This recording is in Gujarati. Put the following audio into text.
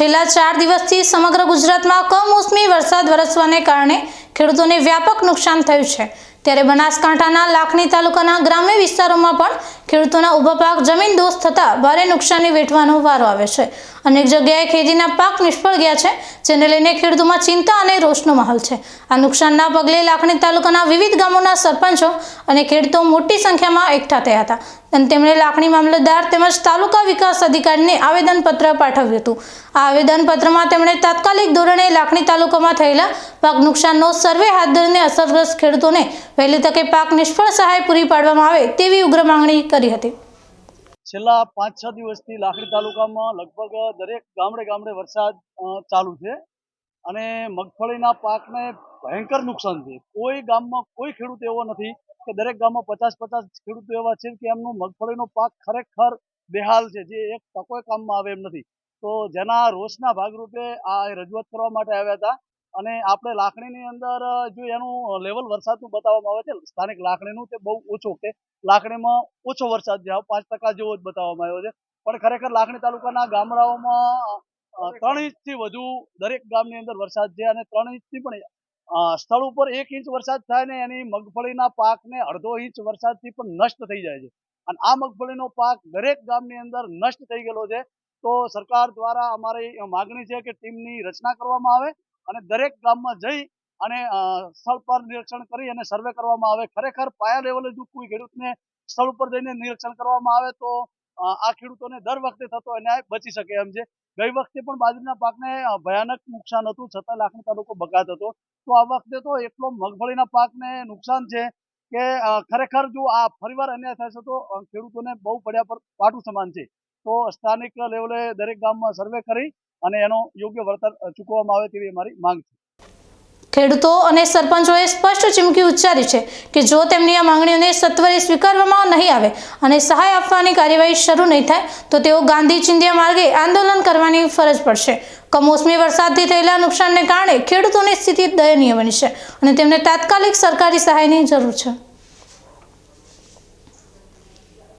છેલ્લા ચાર દિવસથી સમગ્ર ગુજરાતમાં કમોસમી વરસાદ વરસવાને કારણે ખેડૂતોને વ્યાપક નુકસાન થયું છે. ત્યારે બનાસકાંઠાના લાખણી તાલુકાના ગ્રામ્ય વિસ્તારોમાં પણ ખેડૂતોના ઊભા પાક જમીન દોસ્ત થતાં ભારે નુકસાની વેઠવાનો વારો આવે છે. અનેક જગ્યાએ ખેતીના પાક નિષ્ફળ ગયા છે, જેને લઈને ખેડૂતોમાં ચિંતા અને રોષનો માહોલ છે. આ નુકસાનના પગલે લાખણી તાલુકાના વિવિધ ગામોના સરપંચો અને ખેડૂતો મોટી સંખ્યામાં એકઠા થયા હતા. અને તેમણે લાખણી મામલતદાર તેમજ તાલુકા વિકાસ અધિકારીને આવેદનપત્ર પાઠવ્યું હતું. આ આવેદનપત્રમાં તેમણે તાત્કાલિક ધોરણે લાખણી તાલુકામાં થયેલા પાક નુકસાનનો સર્વે હાથ ધરીને અસરગ્રસ્ત ખેડૂતોને વહેલી તકે પાક નિષ્ફળ સહાય પૂરી પાડવામાં આવે તેવી ઉગ્ર માંગણી કરી હતી. છેલ્લા પાંચ છ દિવસથી લાખણી તાલુકામાં લગભગ દરેક ગામડે ગામડે વરસાદ ચાલુ છે અને મગફળીના પાકને ભયંકર નુકસાન છે. કોઈ ગામમાં કોઈ ખેડૂત એવો નથી કે દરેક ગામમાં પચાસ પચાસ ખેડૂતો એવા છે કે એમનો મગફળીનો પાક ખરેખર બેહાલ છે, જે એક તકોય કામમાં આવે એમ નથી. તો જેના રોષના ભાગરૂપે આ રજૂઆત કરવા માટે આવ્યા હતા અને આપણે લાકડીની અંદર જો એનું લેવલ વરસાદનું બતાવવામાં આવે છે, સ્થાનિક લાકડીનું તે બહુ ઓછું કે લાકડીમાં ઓછો વરસાદ છે પાંચ ટકા જેવો જ બતાવવામાં આવ્યો છે. પણ ખરેખર લાખણી તાલુકાના ગામડાઓમાં ત્રણ ઇંચથી વધુ દરેક ગામની અંદર વરસાદ છે અને ત્રણ ઇંચથી પણ સ્થળ ઉપર એક ઇંચ વરસાદ થાય ને એની મગફળીના પાકને અડધો ઇંચ વરસાદથી પણ નષ્ટ થઈ જાય છે. અને આ મગફળીનો પાક દરેક ગામની અંદર નષ્ટ થઈ ગયેલો છે. તો સરકાર દ્વારા અમારી માગણી છે કે ટીમની રચના કરવામાં આવે અને દરેક ગામમાં જઈ અને સ્થળ પર નિરીક્ષણ કરી અને સર્વે કરવામાં આવે. ખરેખર પાયા લેવલે જો કોઈ ખેડૂતને સ્થળ ઉપર જઈને નિરીક્ષણ કરવામાં આવે તો આ ખેડૂતોને દર વખતે થતો અન્યાય બચી શકે એમ છે. ગઈ વખતે પણ બાજરીના પાકને ભયાનક નુકસાન હતું. છતાં લાખની તાલુકો બગાત હતો. તો આ વખતે તો એટલો મગફળીના પાકને નુકસાન છે કે ખરેખર જો આ ફરીવાર અન્યાય થશે તો ખેડૂતોને બહુ પડ્યા પર પાટું સમાન છે. તો સ્થાનિક લેવલે દરેક ગામમાં સર્વે કરી અને એનો યોગ્ય વળતર ચૂકવવામાં આવે તેવી અમારી માંગ છે. ખેડૂતો અને સરપંચોએ સ્પષ્ટ ચીમકી ઉચ્ચારી છે કે જો તેમની આ માંગણીઓને સત્વરે સ્વીકારવામાં નહીં આવે અને સહાય આપવાની કાર્યવાહી શરૂ નહીં થાય, તો તેઓ ગાંધી ચિંધ્યા માર્ગે આંદોલન કરવાની ફરજ પડશે. કમોસમી વરસાદથી થયેલા નુકસાનને કારણે ખેડૂતોની સ્થિતિ દયનીય બની છે અને તેમને તાત્કાલિક સરકારી સહાયની જરૂર છે.